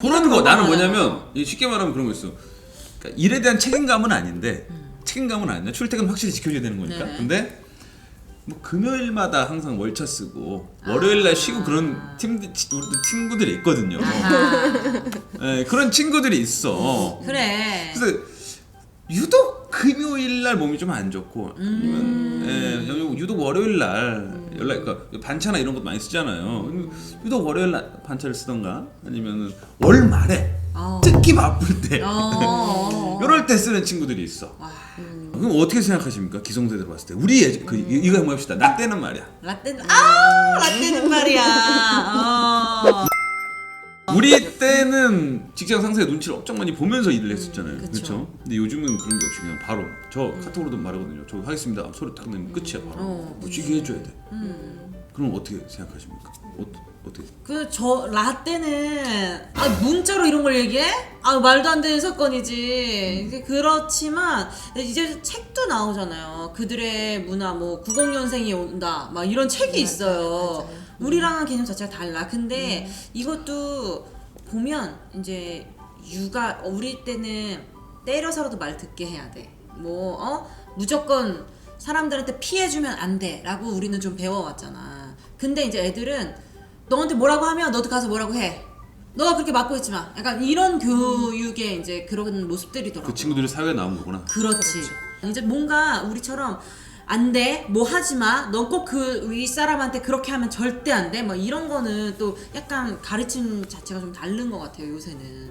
그런 거 나는 맞아. 뭐냐면 이 쉽게 말하면 그런 거 있어. 그러니까 일에 대한 책임감은 아닌데 책임감은 아니야. 출퇴근 확실히 지켜줘야 되는 거니까. 네. 근데 뭐 금요일마다 항상 월차 쓰고 월요일 날 쉬고 그런 팀들 우리도 친구들이 있거든요. 예, 그런 친구들이 있어. 그래. 그래서 유독 금요일 날 몸이 좀 안 좋고 음. 아니면 예, 유독 월요일 날 연락 그러니까 반차나 이런 것도 많이 쓰잖아요. 유독 월요일 날 반차를 쓰던가 아니면은 월 말에 어. 특히 바쁠 때 어. 이럴 때 쓰는 친구들이 있어. 와. 그럼 어떻게 생각하십니까? 기성세대로 봤을 때 우리 예, 그 이- 이거 한번 해봅시다. 나 때는 말이야. 라떼는 아 라떼는 말이야. 어. 우리 때는 직장 상사의 눈치를 엄청 많이 보면서 일을 했었잖아요. 그쵸. 그렇죠? 근데 요즘은 그런 게 없이 그냥 바로 저 카톡으로도 말하거든요. 저 하겠습니다. 소리 딱 내면 끝이야 바로. 어. 뭐 쉬게 해줘야 돼. 음. 그럼 어떻게 생각하십니까? 어, 어떻게? 그 저 라떼는 아 문자로 이런 걸 얘기해? 아 말도 안 되는 사건이지. 이제 그렇지만 이제 책도 나오잖아요. 그들의 문화 뭐 90년생이 온다. 막 이런 책이 있어요. 맞아요. 우리랑은 개념 자체가 달라. 근데 이것도 보면 이제 육아 우리 때는 때려서라도 말 듣게 해야 돼. 뭐 어? 무조건 사람들한테 피해 주면 안 돼라고 우리는 좀 배워왔잖아. 근데 이제 애들은 너한테 뭐라고 하면 너도 가서 뭐라고 해. 너가 그렇게 맞고 있지 마. 약간 이런 교육의 이제 그런 모습들이더라고. 그 친구들이 사회에 나온 거구나. 그렇지. 이제 뭔가 우리처럼 안 돼, 뭐 하지 마, 너꼭그 윗사람한테 그렇게 하면 절대 안 돼, 뭐 이런 거는 또 약간 가르침 자체가 좀 다른 것 같아요, 요새는.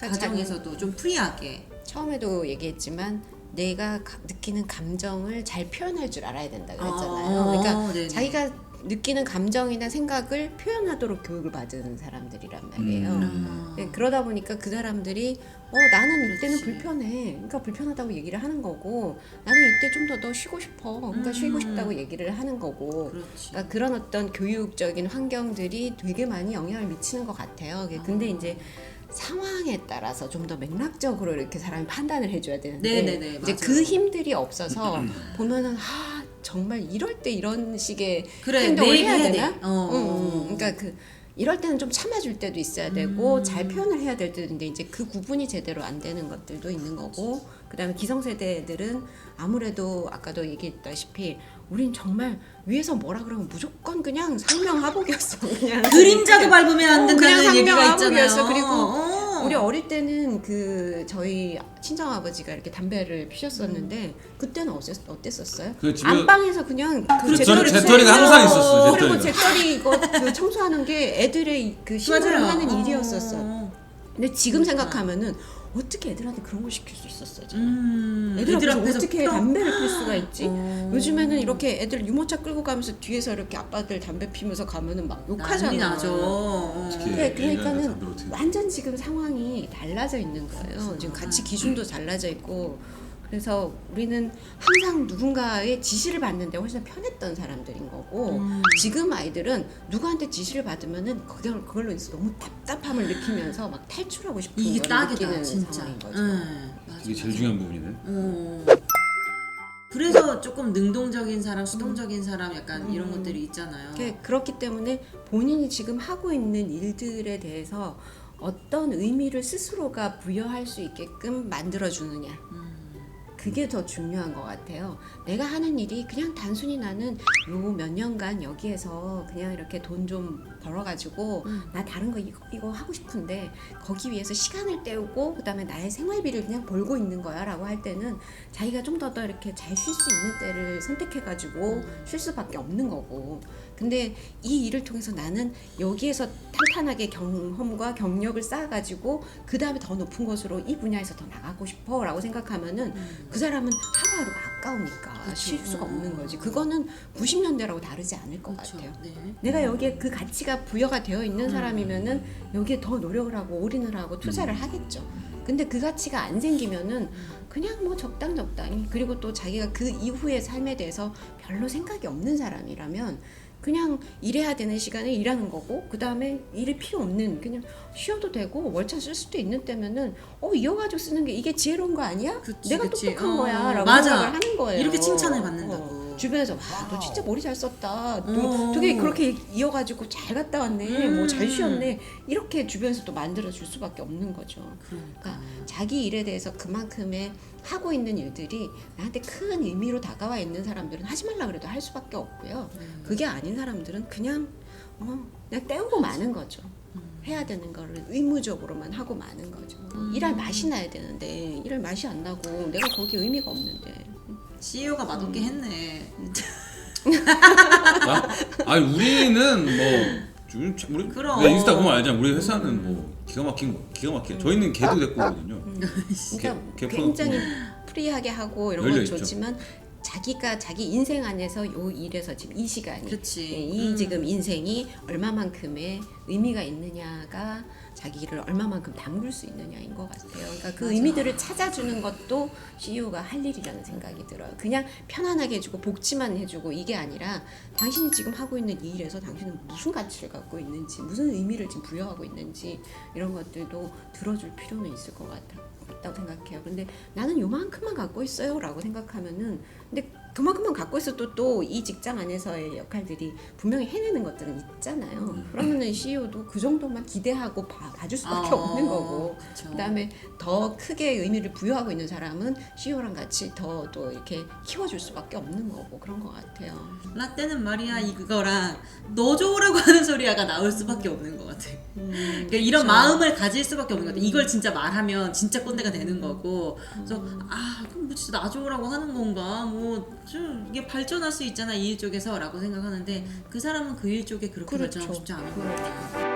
가장- 가정에서도 좀 프리하게. 처음에도 얘기했지만 내가 가- 느끼는 감정을 잘 표현할 줄 알아야 된다 그랬잖아요. 어, 그러니까 네네. 자기가 느끼는 감정이나 생각을 표현하도록 교육을 받은 사람들이란 말이에요. 음. 네, 그러다 보니까 그 사람들이 어 나는 이때는 그렇지. 불편해. 그러니까 불편하다고 얘기를 하는 거고 나는 이때 좀 더 더 쉬고 싶어. 그러니까 음. 쉬고 싶다고 얘기를 하는 거고. 그러니까 그런 어떤 교육적인 환경들이 되게 많이 영향을 미치는 것 같아요. 근데 이제 상황에 따라서 좀 더 맥락적으로 이렇게 사람이 판단을 해줘야 되는데 네네네, 이제 맞아요. 그 힘들이 없어서 보면은 아 정말 이럴 때 이런 식의 그래, 행동을 내 해야 해야 되나? 돼. 어, 응, 어, 응. 어. 그러니까 그 이럴 때는 좀 참아줄 때도 있어야 되고 음. 잘 표현을 해야 될 때도 있는데 이제 그 구분이 제대로 안 되는 것들도 있는 거고 그다음에 기성세대들은 아무래도 아까도 얘기했다시피 우린 정말 위에서 뭐라 그러면 무조건 그냥 상명하복이었어 그냥 그림자도 밟으면 안 어, 그냥 된다는 얘기가 상명하복이었어. 있잖아요. 그리고 어. 우리 어릴 때는 그 저희 친정 아버지가 이렇게 담배를 피셨었는데 그때는 어땠, 어땠었어요? 그 집에- 안방에서 그냥 그 그렇죠. 세요. 항상 있었어. 그리고. 재떨이 이거 그 청소하는 게 애들의 그 맞아요. 하는 어. 일이었었어. 근데 지금 생각하면은 어떻게 애들한테 그런 걸 시킬 수 있었어? 저는. 음, 애들 앞에서 앞에서 어떻게 풀어? 담배를 필 수가 있지? 어. 요즘에는 이렇게 애들 유모차 끌고 가면서 뒤에서 이렇게 아빠들 담배 피면서 가면은 막 욕하잖아. 난리 나죠. 어. 어떻게 네, 애가 담배를 그러니까는 완전 지금 상황이 달라져 있는 거예요. 지금 가치 기준도 달라져 있고 그래서 우리는 항상 누군가의 지시를 받는데 훨씬 더 편했던 사람들인 거고 음. 지금 아이들은 누구한테 지시를 받으면은 그걸 그걸로 인해서 너무 답답함을 느끼면서 막 탈출하고 싶은 이게 걸 딱이다, 느끼는 진짜. 상황인 거죠. 응, 맞아. 이게 제일 중요한 부분이네. 어. 그래서 조금 능동적인 사람, 수동적인 사람 약간 이런 음. 것들이 있잖아요. 그렇기 때문에 본인이 지금 하고 있는 일들에 대해서 어떤 의미를 스스로가 부여할 수 있게끔 만들어 주느냐. 음. 그게 더 중요한 것 같아요. 내가 하는 일이 그냥 단순히 나는 요 몇 년간 여기에서 그냥 이렇게 돈 좀 벌어가지고 음. 나 다른 거 이거, 이거 하고 싶은데 거기 위해서 시간을 때우고 그다음에 나의 생활비를 그냥 벌고 있는 거야라고 할 때는 자기가 좀 더 더 이렇게 잘 쉴 수 있는 때를 선택해가지고 음. 쉴 수밖에 없는 거고. 근데 이 일을 통해서 나는 여기에서 탄탄하게 경험과 경력을 쌓아가지고 그 다음에 더 높은 곳으로 이 분야에서 더 나가고 싶어라고 생각하면은 음. 그 사람은 하루하루가 아까우니까 그쵸. 쉴 수가 음. 없는 거지. 그거는 90년대라고 다르지 않을 것 그렇죠. 같아요. 네. 내가 여기에 그 가치가 부여가 되어 있는 음. 사람이면은 여기에 더 노력을 하고 올인을 하고 투자를 하겠죠. 근데 그 가치가 안 생기면은 그냥 뭐 적당 적당히 그리고 또 자기가 그 이후의 삶에 대해서 별로 생각이 없는 사람이라면 그냥 일해야 되는 시간에 일하는 거고 그 다음에 일이 필요 없는 그냥 쉬어도 되고 월차 쓸 수도 있는 때면은 어 이어가지고 쓰는 게 이게 지혜로운 거 아니야? 그치, 내가 그치. 똑똑한 어, 거야라고 맞아. 생각을 하는 거예요. 이렇게 칭찬을 받는다고. 어. 주변에서 와 너 진짜 머리 잘 썼다. 어. 너 되게 그렇게 이어가지고 잘 갔다 왔네. 뭐잘 음. 쉬었네. 이렇게 주변에서 또 만들어 줄 수밖에 없는 거죠. 그러니까. 그러니까 자기 일에 대해서 그만큼의 하고 있는 일들이 나한테 큰 의미로 다가와 있는 사람들은 하지 말라 그래도 할 수밖에 없고요. 그게 아닌 사람들은 그냥 어, 그냥 때우고 마는 거죠. 해야 되는 거를 의무적으로만 하고 마는 거죠. 일할 맛이 나야 되는데 일할 맛이 안 나고 내가 거기 의미가 없는데 CEO가 맛없게 음. 했네. 아, 아니 우리는 뭐 지금 참- 우리 그럼. 내가 인스타 보면 알잖아. 우리 회사는 뭐 기가 막힌 거, 기가 막혀. 저희는 개도 데리고 오거든요. 그러니까 개- 개 굉장히 프리하게 하고 이런 열려 건 있죠. 좋지만 자기가 자기 인생 안에서 요 일에서 지금 이 시간이. 예, 이 음. 지금 인생이 얼마만큼의 의미가 있느냐가 자기를 얼마만큼 담글 수 있느냐인 것 같아요. 그러니까 그 맞아. 의미들을 찾아주는 것도 CEO가 할 일이라는 생각이 들어요. 그냥 편안하게 해주고 복지만 해주고 이게 아니라 당신이 지금 하고 있는 이 일에서 당신은 무슨 가치를 갖고 있는지 무슨 의미를 지금 부여하고 있는지 이런 것들도 들어줄 필요는 있을 것 같아요. 있다고 생각해요. 근데 나는 요만큼만 갖고 있어요라고 생각하면은 근데 그만큼만 갖고 있어도 또 이 직장 안에서의 역할들이 분명히 해내는 것들은 있잖아요. 그러면은 CEO도 그 정도만 기대하고 봐, 봐줄 수밖에 어, 없는 거고 그쵸. 그다음에 더 크게 의미를 부여하고 있는 사람은 CEO랑 같이 더 또 이렇게 키워줄 수밖에 없는 거고 그런 것 같아요. 라떼는 말이야 이거랑 너 좋으라고 하는 소리야가 나올 수밖에 없는 것 같아. 그러니까 이런 마음을 가질 수밖에 없는 것 같아. 이걸 진짜 말하면 진짜 꼰대가 되는 거고. 그래서 아 그럼 뭐 진짜 나 좋으라고 하는 건가? 뭐좀 이게 발전할 수 있잖아 이 일 쪽에서라고 생각하는데 그 사람은 그 일 쪽에 그렇게 그렇죠. 발전하고 싶지 않은 거예요.